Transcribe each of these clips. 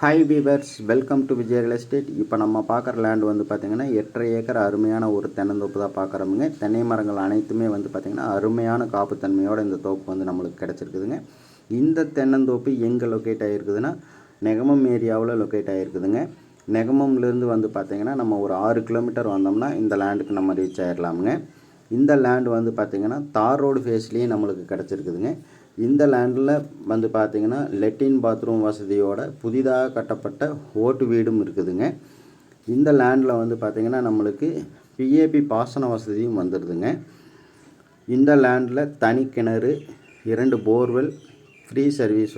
Hi viewers welcome to Vijay real estate இப்போ நம்ம பார்க்குற லேண்ட் வந்து பார்த்திங்கன்னா எட்டரை ஏக்கர் அருமையான ஒரு தென்னந்தோப்பு தான் பார்க்குறோமுங்க. தென்னை மரங்கள் அனைத்துமே வந்து பார்த்திங்கன்னா அருமையான காப்புத்தன்மையோட இந்த தோப்பு வந்து நம்மளுக்கு கிடச்சிருக்குதுங்க. இந்த தென்னந்தோப்பு எங்கே லொக்கேட் ஆகிருக்குதுன்னா நெகமம் ஏரியாவில் லொக்கேட் ஆகிருக்குதுங்க நெகமம்லேருந்து வந்து பார்த்திங்கன்னா நம்ம ஒரு ஆறு கிலோமீட்டர் வந்தோம்னா இந்த லேண்டுக்கு நம்ம ரீச் ஆகிடலாமுங்க இந்த லேண்ட் வந்து பார்த்திங்கன்னா தார் ரோடு ஃபேஸ்லேயே நம்மளுக்கு கிடச்சிருக்குதுங்க. இந்த லேண்டில் வந்து பார்த்திங்கன்னா லெட்டின் பாத்ரூம் வசதியோட புதிதாக கட்டப்பட்ட ஓட்டு வீடும் இருக்குதுங்க. இந்த லேண்டில் வந்து பார்த்திங்கன்னா நம்மளுக்கு பிஏபி பாசன வசதியும் வந்துடுதுங்க இந்த லேண்டில் தனி கிணறு இரண்டு borewell free service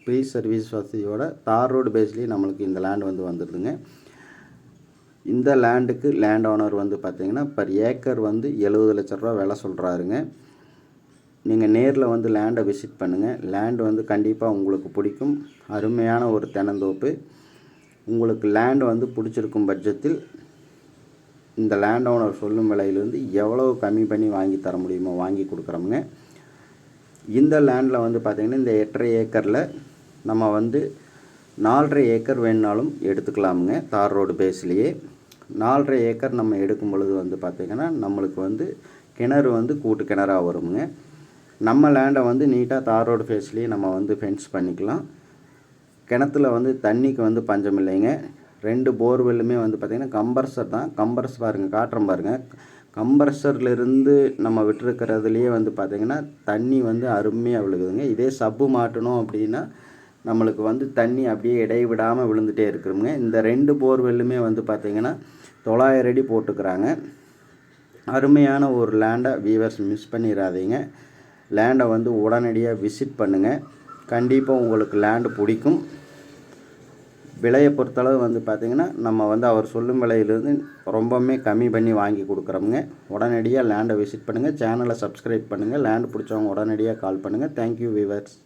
free service வசதியோட தார் ரோடு பேஸ்லேயே நம்மளுக்கு இந்த லேண்ட் வந்து வந்துடுதுங்க இந்த லேண்டுக்கு லேண்ட் ஓனர் வந்து பார்த்தீங்கன்னா பர் ஏக்கர் வந்து எழுபது லட்ச ரூபா விலை சொல்கிறாருங்க நீங்கள் நேரில் வந்து லேண்டை விசிட் பண்ணுங்கள் லேண்ட் வந்து கண்டிப்பாக உங்களுக்கு பிடிக்கும். அருமையான ஒரு தென்னந்தோப்பு. உங்களுக்கு லேண்ட் வந்து பிடிச்சிருக்கும் பட்சத்தில் இந்த லேண்ட் ஓனர் சொல்லும் விலையிலேருந்து எவ்வளோ கம்மி பண்ணி வாங்கி தர முடியுமோ வாங்கி கொடுக்குறோமுங்க. இந்த லேண்டில் வந்து பார்த்திங்கன்னா இந்த எட்டரை ஏக்கரில் நம்ம வந்து நாலரை ஏக்கர் வேணுனாலும் எடுத்துக்கலாமுங்க. தார் ரோடு பேஸ்லேயே. நாலரை ஏக்கர் நம்ம எடுக்கும் பொழுது வந்து பார்த்திங்கன்னா நம்மளுக்கு வந்து கிணறு வந்து கூட்டு கிணறாக வருங்க நம்ம லேண்டை வந்து நீட்டாக தார் ரோடு ஃபேஸ்லேயே நம்ம வந்து ஃபென்ஸ் பண்ணிக்கலாம். கிணத்துல வந்து தண்ணிக்கு வந்து பஞ்சம் இல்லைங்க. ரெண்டு போர்வெல்லுமே வந்து பார்த்திங்கன்னா கம்பர்சர் தான். கம்பர்ஸ் பாருங்கள் காட்டுறோம் பாருங்கள் கம்ப்ரஸர்லேருந்து நம்ம விட்டுருக்கிறதுலையே வந்து பார்த்திங்கன்னா தண்ணி வந்து அருமையாக விழுகுதுங்க. இதே சப்பு மாட்டணும் அப்படின்னா நம்மளுக்கு வந்து தண்ணி அப்படியே இடைவிடாமல் விழுந்துகிட்டே இருக்குதுங்க இந்த ரெண்டு போர்வெல்லுமே வந்து பார்த்திங்கன்னா தொள்ளாயிரம் அடி போட்டுக்கிறாங்க. அருமையான ஒரு லேண்டை வீவர்ஸ் மிஸ் பண்ணிடாதீங்க லேண்டை வந்து உடனடியாக விசிட் பண்ணுங்கள் கண்டிப்பாக உங்களுக்கு லேண்டு பிடிக்கும். விலையை பொறுத்தளவு வந்து பார்த்திங்கன்னா நம்ம வந்து அவர் சொல்லும் விலையிலேருந்து ரொம்பவுமே கம்மி பண்ணி வாங்கி கொடுக்குறோமுங்க. உடனடியாக லேண்டை விசிட் பண்ணுங்கள் சேனலை சப்ஸ்கிரைப் பண்ணுங்கள் லேண்டு பிடிச்சவங்க உடனடியாக கால் பண்ணுங்கள் தேங்க்யூ வீவர்ஸ்